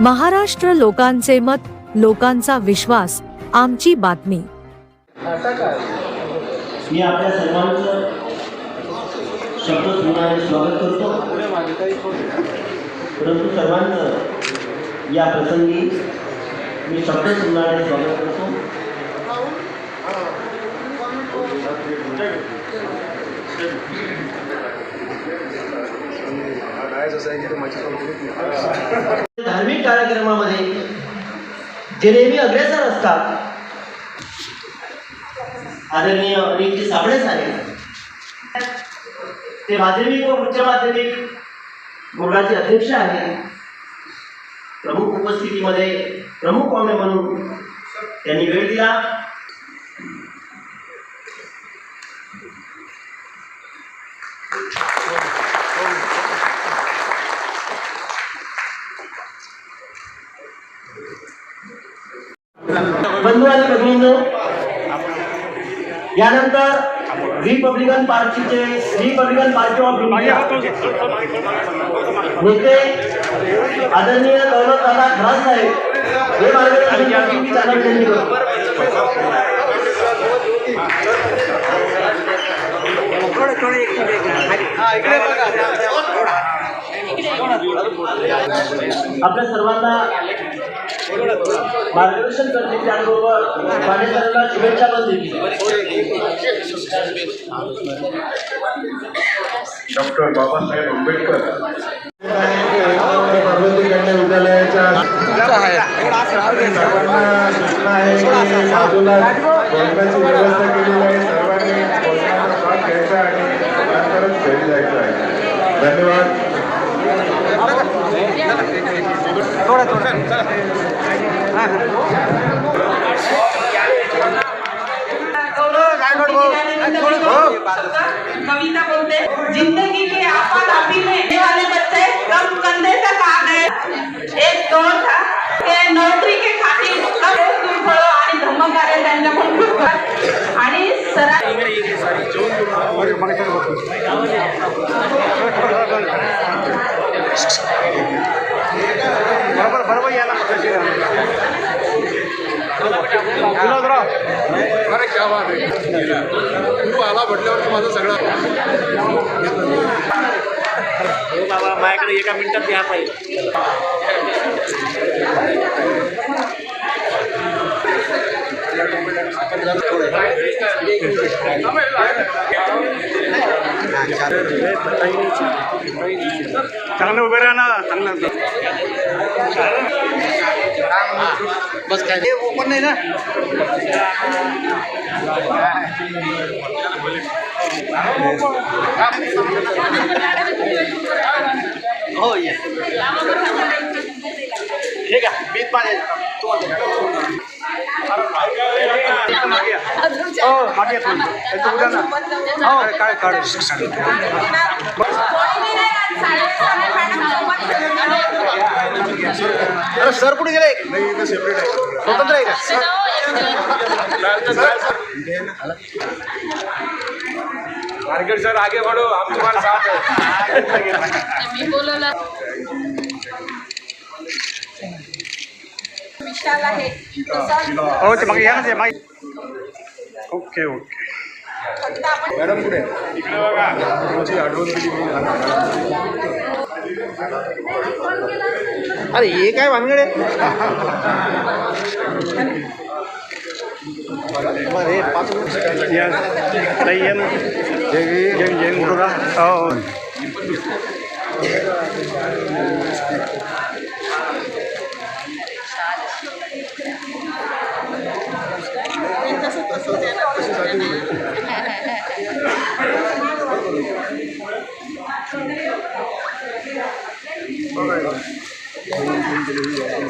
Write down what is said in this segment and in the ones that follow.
महाराष्ट्र लोकांचे मत लोकांचा विश्वास आमची बातमी. मी आपल्या सर्वांचं शब्द सुनाने स्वागत करतो. परंतु सर्वांचं या प्रसंगी मी शब्द सुनाने स्वागत करतो. Thank you. धार्मिक कार्यक्रमामध्ये जे नेहमी अग्रेसर असतात आदरणीय अनिलजी साबळे साहेब ते माध्यमिक व उच्च माध्यमिक बोर्डाचे अध्यक्ष आहेत. प्रमुख उपस्थितीमध्ये प्रमुख पाहुणे म्हणून त्यांनी वेळ दिला. बंधू आणि भगिनींनो यानंतर रिपब्लिकन पार्टीचे रिपब्लिकन पार्टी ऑफ इंडिया नेते आदरणीय दौलत दादा खरात साहेब हे मार्गदर्शन त्यांनी. आपल्या सर्वांना मार्गदर्शन करतील त्याचबरोबर शुभेच्छा पण देतील. डॉक्टर बाबासाहेब आंबेडकर. विद्यालयाच्या सर्वांना सूचना आहे की बाजूला बोलण्याची व्यवस्था केलेली आहे सर्वांनी बोलण्याचा भाग घ्यायचा आणि नंतरच घरी जायचं आहे. धन्यवाद. कविता बोलते. जिंदगी के आपा आपी में आणि धम्मकार्य त्यांच्याकडून खूप घड- आणि सरा बरोबर बरोबर यायला अरे क्या बात आहे गुरु आला म्हटल्यावर माझं सगळं बाबा माझ्याकडे एका मिनिटात द्या पाहिजे चांगलं उभे राहा ना चांगलं बस काय? ओपन नाही ना? हो ये. ठीक आहे बीत पाणी तुम्हाला काढ अरे सर कुठे गेले? नाही इथं सेपरेट आहे स्वतंत्र आहे का? मार्केट सर आगे बढ़ो हम तुम्हारे साथ हैं. विशाल आहे तसं हो ते मागे या ना ते मागे ओके ओके फक्त आपण मॅडम कुठे इकडे बघा तुमची आठवण दिली मी अरे हे काय भानगड आहे अरे पाच या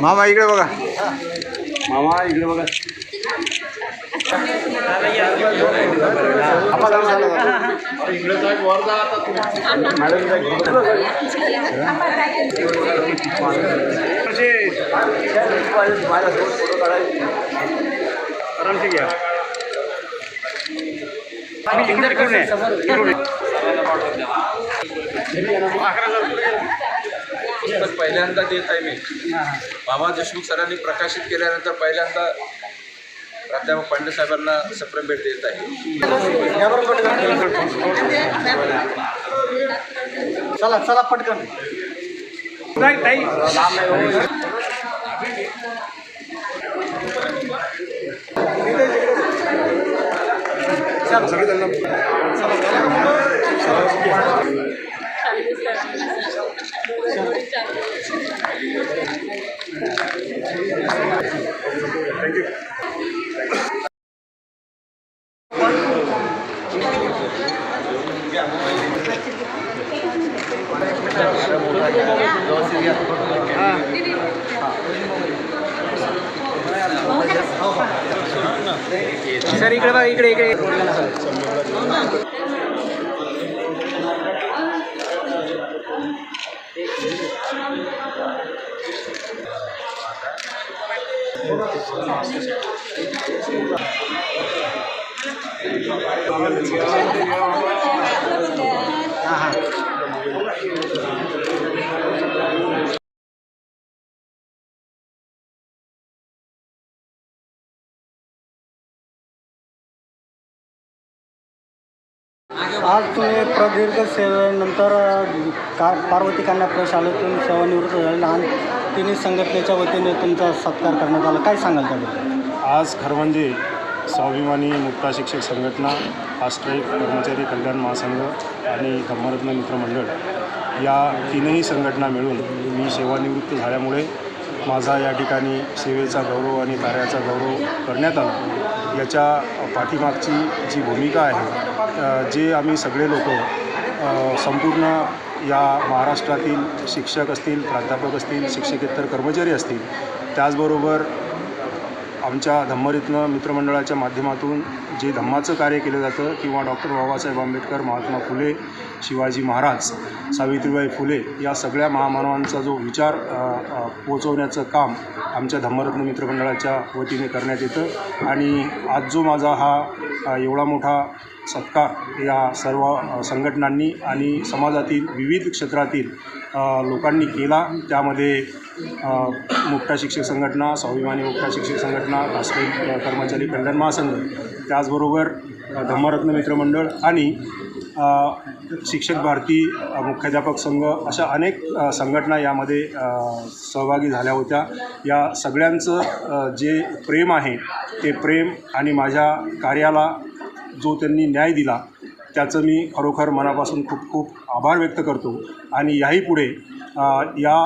मामा इकडे बघा. मामा इकडे बघा. आरामशी घ्या. इकडे. अकरा. पुस्तक पहिल्यांदा देत आहे मी. बाबा देशमुख सरांनी प्रकाशित केल्यानंतर पहिल्यांदा प्राध्यापक पांडे साहेबांना सप्रेम भेट देत आहे. चला चला पटकन. सर इकडे बघा इकडे इकडे. आज तुम्ही प्रदीर्घ सेवेनंतर अ, का पार्वती कन्या प्रशालेतून सेवानिवृत्त आणि तिन्ही संघटनेच्या वतीने तुमचा सत्कार करण्यात आला. काय सांगाल त्याबद्दल? आज खरवंजे स्वाभिमानी मुक्ता शिक्षक संघटना फास्ट्रॅक कर्मचारी कल्याण महासंघ आणि धम्मरत्न मित्रमंडळ या तीनही संघटना मिळून मी सेवानिवृत्त झाल्यामुळे माझा या ठिकाणी सेवेचा गौरव आणि कार्याचा गौरव करण्यात आला. याच्या पाठीमागची जी भूमिका आहे जे आम्ही सगळे लोक संपूर्ण या महाराष्ट्रातील शिक्षक असतील प्राध्यापक असतील शिक्षकेतर कर्मचारी असतील त्याचबरोबर आमच्या धम्मरीतनं मित्रमंडळाच्या माध्यमातून जे धम्माचं कार्य केलं जातं किंवा डॉक्टर बाबासाहेब आंबेडकर महात्मा फुले शिवाजी महाराज सावित्रीबाई फुले या सगळ्या महामानवांचा जो विचार पोचवण्याचं काम आमच्या धम्मरत्न मित्रमंडळाच्या वतीने करण्यात येतं. आणि आज जो माझा हा एवढा मोठा सत्कार या सर्व संघटनांनी आणि समाजातील विविध क्षेत्रातील लोकांनी केला त्यामध्ये मुक्ता शिक्षक संघटना स्वाभिमानी मुक्ता शिक्षक संघटना राष्ट्रीय कर्मचारी कल्याण महासंघ त्याचबरोबर धम्मरत्न मित्रमंडळ आणि शिक्षक भारती मुख्याध्यापक संघ अशा अनेक संघटना यामध्ये सहभागी झाल्या होत्या. या सगळ्यांचं जे प्रेम आहे ते प्रेम आणि माझ्या कार्याला जो त्यांनी न्याय दिला त्याचं मी खरोखर मनापासून खूप खूप आभार व्यक्त करतो. आणि याही पुढे या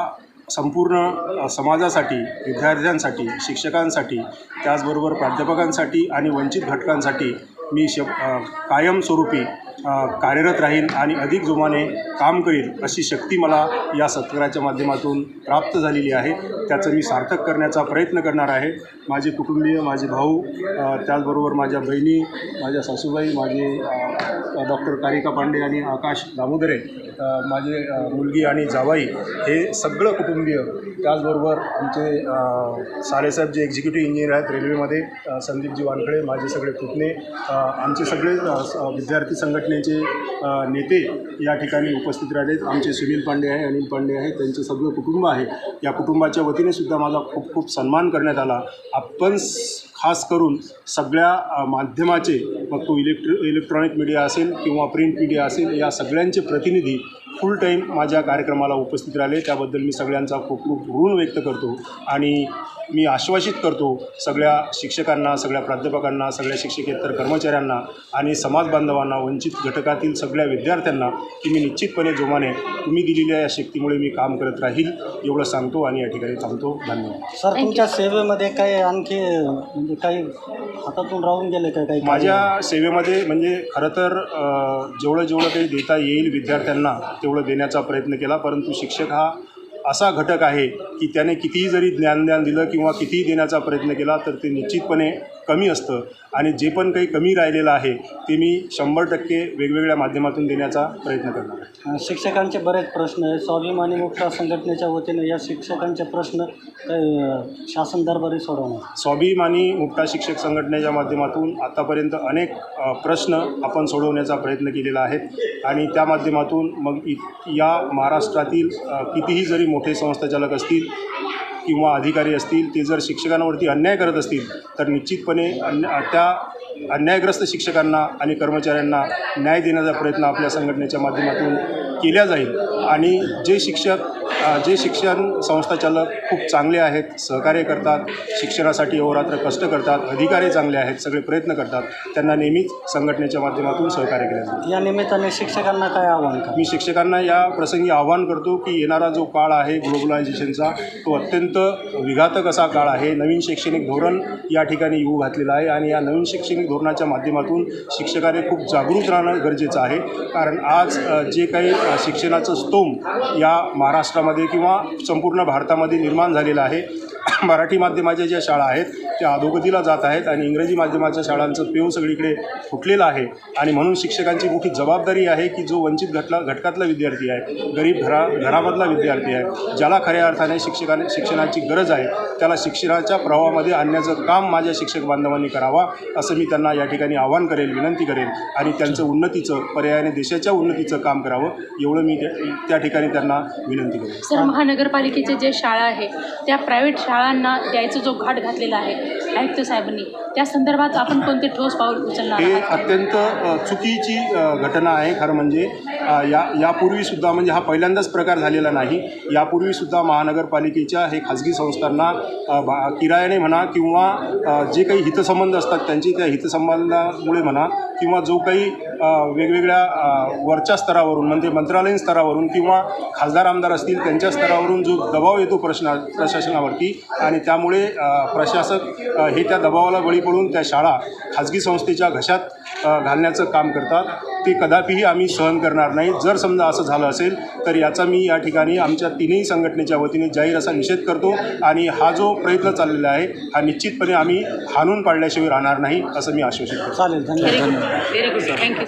संपूर्ण समाजासाठी विद्यार्थ्यांसाठी शिक्षकांसाठी त्याचबरोबर प्राध्यापकांसाठी आणि वंचित घटकांसाठी मी श कायमस्वरूपी कार्यरत राहील आणि अधिक जोमाने काम करील अशी शक्ती मला या सत्काराच्या माध्यमातून प्राप्त झालेली आहे. त्याचं मी सार्थक करण्याचा प्रयत्न करणार आहे. माझे कुटुंबीय माझे भाऊ त्याचबरोबर माझ्या बहिणी माझ्या सासूबाई माझे डॉक्टर कारिका पांडे आणि आकाश दामोदरे माझे मुलगी आणि जावाई हे सगळं कुटुंबीय त्याचबरोबर आमचे अ, सारेसाहेब जे एक्झिक्युटिव्ह इंजिनियर आहेत रेल्वेमध्ये संदीपजी वानखळे माझे सगळे पुतणे आमचे सगळे विद्यार्थी संघटना संघटनेचे नेते या ठिकाणी उपस्थित राहिले आमचे सुनील पांडे आहे अनिल पांडे आहे त्यांचं सगळं कुटुंब आहे. या कुटुंबाच्या वतीने सुद्धा माझा खूप खूप सन्मान करण्यात आला. आपण खास करून सगळ्या माध्यमाचे मग तो इलेक्ट्र इलेक्ट्रॉनिक मीडिया असेल किंवा प्रिंट मीडिया असेल या सगळ्यांचे प्रतिनिधी फुल टाईम माझ्या कार्यक्रमाला उपस्थित राहिले. त्याबद्दल मी सगळ्यांचा खूप खूप ऋण व्यक्त करतो आणि मी आश्वासित करतो सगळ्या शिक्षकांना सगळ्या प्राध्यापकांना सगळ्या शिक्षकेतर कर्मचाऱ्यांना आणि समाज बांधवांना वंचित घटकातील सगळ्या विद्यार्थ्यांना की मी निश्चितपणे जोमाने तुम्ही दिलेल्या या शक्तीमुळे मी काम करत राहील एवढं सांगतो आणि या ठिकाणी थांबतो. धन्यवाद. सर तुमच्या सेवेमध्ये काही आणखी म्हणजे काही हातातून राहून गेले काय काही माझ्या सेवेमध्ये म्हणजे खरं तर जेवढं जेवढं काही देता येईल विद्यार्थ्यांना तेवढं देण्याचा प्रयत्न केला परंतु शिक्षक हा असा घटक आहे की त्याने कितीही जरी ज्ञानदान दिलं किंवा कितीही देण्याचा प्रयत्न केला तर ते निश्चितपणे कमी असतं. आणि जे पण काही कमी राहिलेलं आहे ते मी शंभर टक्के वेगवेगळ्या माध्यमातून देण्याचा प्रयत्न करणार आहे. शिक्षकांचे बरेच प्रश्न आहे स्वाभिमानी मुक्ता संघटनेच्या वतीने या शिक्षकांचे प्रश्न शासन दरबारी सोडवणार? स्वाभिमानी मुक्ता शिक्षक संघटनेच्या माध्यमातून आतापर्यंत अनेक प्रश्न आपण सोडवण्याचा प्रयत्न केलेला आहे. आणि त्या माध्यमातून मग इ या महाराष्ट्रातील कितीही जरी मोठे संस्थाचालक असतील किंवा अधिकारी असतील ते जर शिक्षकांवरती अन्याय करत असतील तर निश्चितपणे अन्य त्या अन्यायग्रस्त शिक्षकांना आणि कर्मचाऱ्यांना न्याय देण्याचा प्रयत्न आपल्या संघटनेच्या माध्यमातून केला जाईल. आणि जे शिक्षक जे शिक्षण संस्थाचालक खूप चांगले आहेत सहकार्य करतात शिक्षणासाठी अहोरात्र कष्ट करतात अधिकारी चांगले आहेत सगळे प्रयत्न करतात त्यांना नेहमीच संघटनेच्या माध्यमातून सहकार्य केलं जाईल या निमित्ताने शिक्षकांना काय आव्हान मी शिक्षकांना या प्रसंगी आवाहन करतो की येणारा जो काळ आहे ग्लोबलायझेशनचा तो अत्यंत विघातक असा काळ आहे. नवीन शैक्षणिक धोरण या ठिकाणी येऊ घातलेलं आहे आणि या नवीन शैक्षणिक धोरणाच्या माध्यमातून शिक्षकाने खूप जागरूक राहणं गरजेचं आहे. कारण आज जे काही शिक्षणाचं स्तोम या महाराष्ट्रामध्ये किंवा संपूर्ण भारतामध्ये निर्माण झालेलं आहे. मराठी माध्यमाच्या ज्या शाळा आहेत त्या अधोगतीला जात आहेत आणि इंग्रजी माध्यमाच्या शाळांचं पेव सगळीकडे फुटलेलं आहे. आणि म्हणून शिक्षकांची मोठी जबाबदारी आहे की जो वंचित घटला घटकातला विद्यार्थी आहे गरीब घरा घरामधला विद्यार्थी आहे ज्याला खऱ्या अर्थाने शिक्षकाने शिक्षणाची गरज आहे त्याला शिक्षणाच्या प्रवाहामध्ये आणण्याचं काम माझ्या शिक्षक बांधवांनी करावा असं मी त्यांना या ठिकाणी आवाहन करेल विनंती करेल. आणि त्यांचं उन्नतीचं पर्यायाने देशाच्या उन्नतीचं काम करावं एवढं मी त्या- त्या ठिकाणी त्यांना विनंती करेल. सर महानगरपालिकेचे जे शाळा आहे त्या प्रायव्हेट शाळांना द्यायचं जो घाट घातलेला आहे आयुक्त साहेबांनी. त्या संदर्भात आपण कोणते ठोस पाऊल उचलणार हे अत्यंत चुकीची घटना आहे खरं म्हणजे. या यापूर्वीसुद्धा म्हणजे हा पहिल्यांदाच प्रकार झालेला नाही. यापूर्वीसुद्धा महानगरपालिकेच्या हे खाजगी संस्थांना भा किरायाने म्हणा किंवा जे काही हितसंबंध असतात त्यांचे त्या हितसंबंधामुळे म्हणा किंवा जो काही वेगवेगळ्या वरच्या स्तरावरून म्हणजे मंत्रालयीन स्तरावरून किंवा खासदार आमदार असतील त्यांच्या स्तरावरून जो दबाव येतो प्रश्ना प्रशासनावरती आणि त्यामुळे प्रशासक हे त्या दबावाला बळी पडून त्या शाळा खाजगी संस्थेच्या घशात घालण्याचं काम करतात. ते कदापिही आम्ही सहन करणार नाही. जर समजा असं झालं असेल तर याचा मी या ठिकाणी आमच्या तिन्ही संघटनेच्या वतीने जाहीर असा निषेध करतो आणि हा जो प्रयत्न चाललेला आहे हा निश्चितपणे आम्ही हाणून पाडल्याशिवाय राहणार नाही असं मी आश्वासित करतो. चालेल धन्यवाद. व्हेरी